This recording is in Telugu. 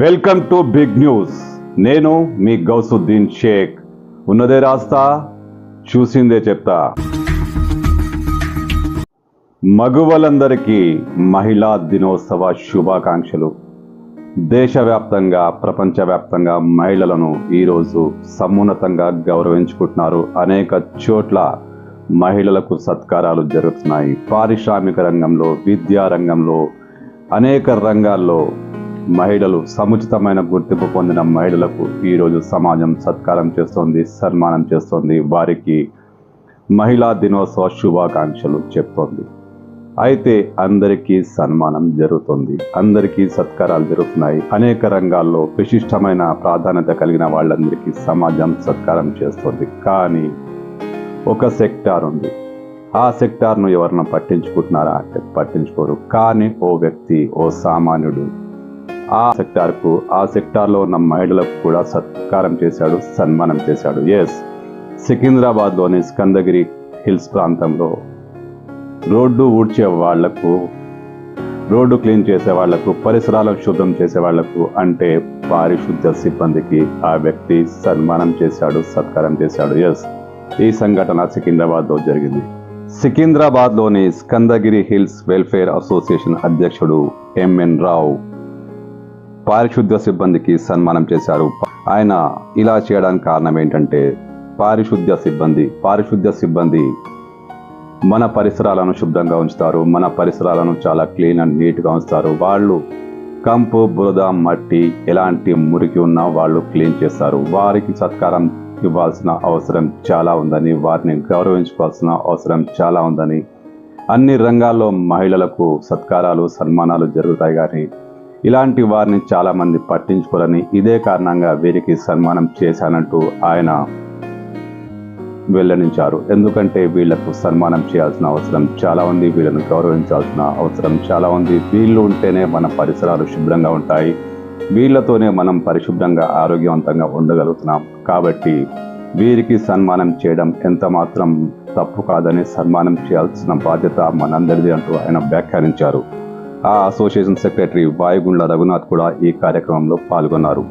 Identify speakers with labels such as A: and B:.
A: Welcome to big news. నేను మీ గౌసుద్దీన్ షేక్. ఉన్నదే రాస్తా చూసిందే చెప్తా. మగువలందరికీ మహిళా దినోత్సవ శుభాకాంక్షలు. దేశవ్యాప్తంగా ప్రపంచవ్యాప్తంగా మహిళలను ఈరోజు సమున్నతంగా గౌరవించుకుంటున్నారు. అనేక చోట్ల మహిళలకు సత్కారాలు జరుగుతున్నాయి. పారిశ్రామిక రంగంలో విద్యా రంగంలో అనేక రంగాల్లో మహిళలు సముచితమైన గుర్తింపు పొందిన మహిళలకు ఈరోజు సమాజం సత్కారం చేస్తోంది సన్మానం చేస్తోంది. వారికి మహిళా దినోత్సవ శుభాకాంక్షలు చెప్తోంది. అయితే అందరికీ సన్మానం జరుగుతుంది. అందరికీ సత్కారాలు జరుగుతున్నాయి. అనేక రంగాల్లో విశిష్టమైన ప్రాధాన్యత కలిగిన వాళ్ళందరికీ సమాజం సత్కారం చేస్తుంది. కానీ ఒక సెక్టార్ ఉంది. ఆ సెక్టార్ను ఎవరన్నా పట్టించుకుంటున్నారా? అంటే పట్టించుకోరు. కానీ ఓ వ్యక్తి ఓ సామాన్యుడు ఆ సెక్టార్కు ఆ సెక్టార్లో ఉన్న మహిళలకు కూడా సత్కారం చేశాడు సన్మానం చేశాడు. ఎస్ సికింద్రాబాద్లోని స్కందగిరి హిల్స్ ప్రాంతంలో రోడ్డు ఊడ్చే వాళ్ళకు రోడ్డు క్లీన్ చేసే వాళ్ళకు పరిసరాలను శుద్ధం చేసే వాళ్ళకు అంటే పారిశుద్ధ సిబ్బందికి ఆ వ్యక్తి సన్మానం చేశాడు సత్కారం చేశాడు. ఎస్ ఈ సంఘటన సికింద్రాబాద్లో జరిగింది. సికింద్రాబాద్లోని స్కందగిరి హిల్స్ వెల్ఫేర్ అసోసియేషన్ అధ్యక్షుడు ఎంఎన్ రావు పారిశుద్ధ్య సిబ్బందికి సన్మానం చేశారు. ఆయన ఇలా చేయడానికి కారణం ఏంటంటే పారిశుద్ధ్య సిబ్బంది పారిశుద్ధ్య సిబ్బంది మన పరిసరాలను శుభ్రంగా ఉంచుతారు. మన పరిసరాలను చాలా క్లీన్ అండ్ నీట్గా ఉంచుతారు. వాళ్ళు కంపు బురద మట్టి ఎలాంటి మురికి ఉన్నా వాళ్ళు క్లీన్ చేస్తారు. వారికి సత్కారం ఇవ్వాల్సిన అవసరం చాలా ఉందని వారిని గౌరవించుకోవాల్సిన అవసరం చాలా ఉందని. అన్ని రంగాల్లో మహిళలకు సత్కారాలు సన్మానాలు జరుగుతాయి కానీ ఇలాంటి వారిని చాలామంది పట్టించుకోరని ఇదే కారణంగా వీరికి సన్మానం చేశానంటూ ఆయన వెల్లడించారు. ఎందుకంటే వీళ్ళకు సన్మానం చేయాల్సిన అవసరం చాలా ఉంది వీళ్ళను గౌరవించాల్సిన అవసరం చాలా ఉంది. వీళ్ళు ఉంటేనే మన పరిసరాలు శుభ్రంగా ఉంటాయి. వీళ్ళతోనే మనం పరిశుభ్రంగా ఆరోగ్యవంతంగా ఉండగలుగుతున్నాం. కాబట్టి వీరికి సన్మానం చేయడం ఎంత మాత్రం తప్పు కాదని సన్మానం చేయాల్సిన బాధ్యత మనందరిది అంటూ ఆయన వ్యాఖ్యానించారు. ఆ అసోసియేషన్ సెక్రటరీ వాయుగుండ్ల రఘునాథ్ కూడా ఈ కార్యక్రమంలో పాల్గొన్నారు.